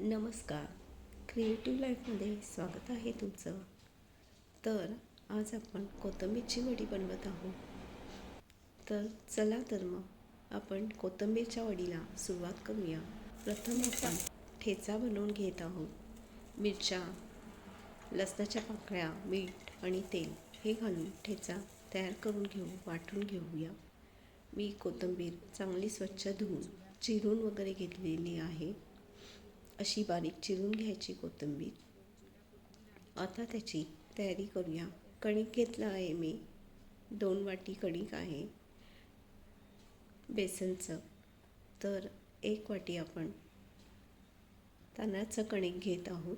नमस्कार. क्रिएटिव्ह लाईफमध्ये स्वागत आहे तुमचं. तर आज आपण कोथिंबीरची वडी बनवत आहोत. तर चला तर मग आपण कोथिंबीरच्या वडीला सुरुवात करूया. प्रथम आपण ठेचा बनवून घेत आहोत. मिरच्या लसणाच्या पाकळ्या मीठ आणि तेल हे घालून ठेचा तयार करून घेऊ वाटून घेऊया. मी कोथिंबीर चांगली स्वच्छ धुवून चिरून वगैरे घेतलेली आहे. अशी बारीक चिरून घ्यायची कोथिंबीर. आता त्याची तयारी करूया. कणिक घेतलं आहे मी. दोन वाटी कणिक आहे. बेसनचं. तर एक वाटी आपण तांदळाचं कणिक घेत आहोत.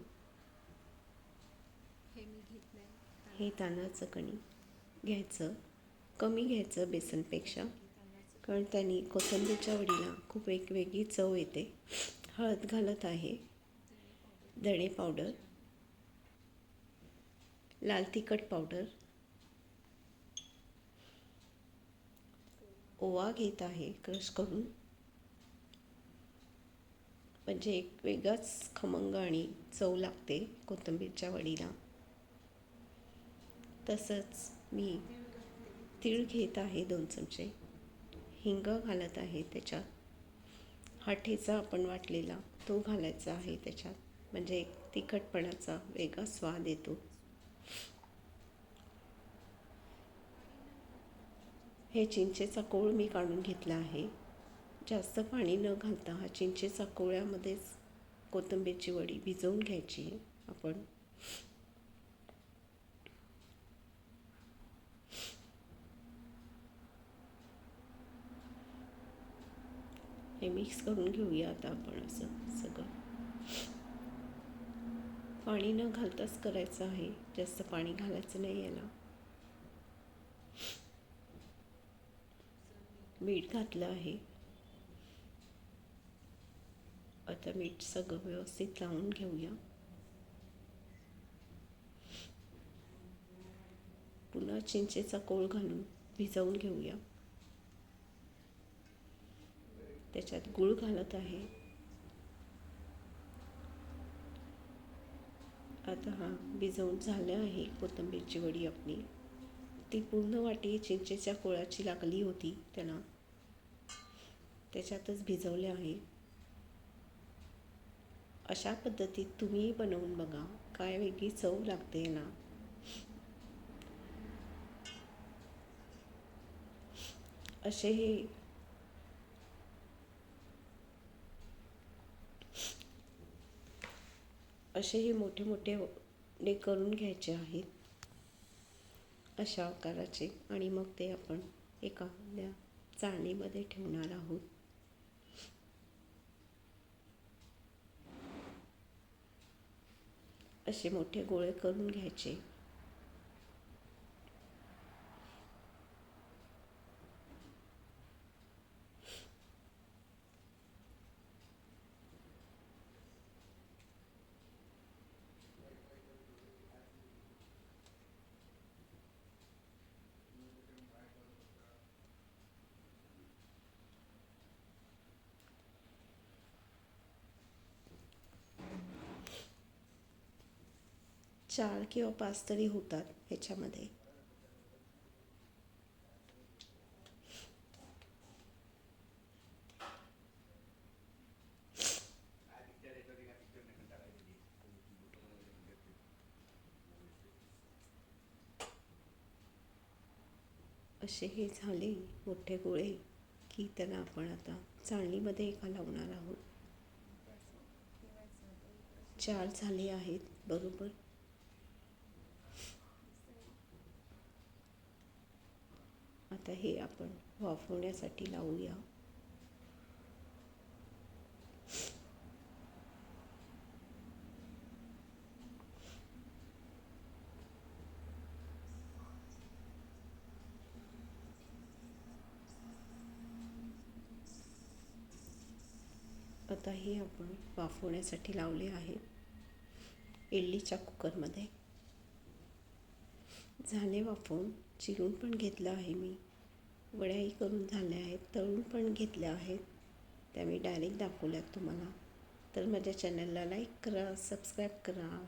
हे तांदळाचं कणिक घ्यायचं. कमी घ्यायचं बेसनपेक्षा. कारण त्यांनी कोथिंबीरच्या वडीला खूप एक वेगळी चव येते. हळद घालत आहे. धणे पावडर. लाल तिखट पावडर. ओवा घेत आहे क्रश करून. म्हणजे एक वेगळाच खमंग आणि चव लागते कोथिंबीरच्या वडीला. तसंच मी तीळ घेत आहे दोन चमचे. हिंग घालत आहे त्याच्यात. हा ठेचा आपण वाटलेला तो घालायचा आहे त्याच्यात. म्हणजे एक तिखटपणाचा वेगळा स्वाद येतो. हे चिंचेचा कोळ मी काढून घेतला आहे. जास्त पाणी न घालता हा चिंचेचा कोळ्यामध्येच कोथिंबीरची वडी भिजवून घ्यायची आपण हे मिक्स करून घेऊया आता आपण असं सगळं. पाणी न घालताच करायचं आहे. जास्त पाणी घालायचं नाही याला. मीठ घातलं आहे. आता मीठ सगळं व्यवस्थित लावून घेऊया. पुन्हा चिंचेचा कोळ घालून भिजवून घेऊया. त्याच्यात गूळ घालत आहे. आता हा भिजवून झालं आहे कोथिंबीरची वडी आपली. ती पूर्ण वाटी चिंचेच्या कोळाची लागली होती त्याला. त्याच्यातच भिजवले आहे. अशा पद्धतीत तुम्ही बनवून बघा काय वेगळी चव लागते याला असे हे असे हे मोठे मोठे डे हो- करून घ्यायचे आहेत. अशा आकाराचे. आणि मग ते आपण एका चाळणीमध्ये ठेवणार आहोत. असे मोठे गोळे करून घ्यायचे. चार किंवा पाच तरी होतात ह्याच्यामध्ये. असे हे झाले मोठे गोळे की त्याला आपण आता चाळणीमध्ये एका लावणार आहोत. चार झाले आहेत बरोबर? आता हे आपण वाफवण्यासाठी लावूया. आता हे आपण वाफवण्यासाठी लावले आहे. इडलीच्या कुकरमध्ये. झाले वाफवून. चिरून पण घेतलं आहे मी. वड्याही करून झाल्या आहेत तळून पण घेतल्या आहेत. त्या मी डायरेक्ट दाखवल्यात तुम्हाला. तर माझ्या चॅनलला लाईक करा सबस्क्राईब करा.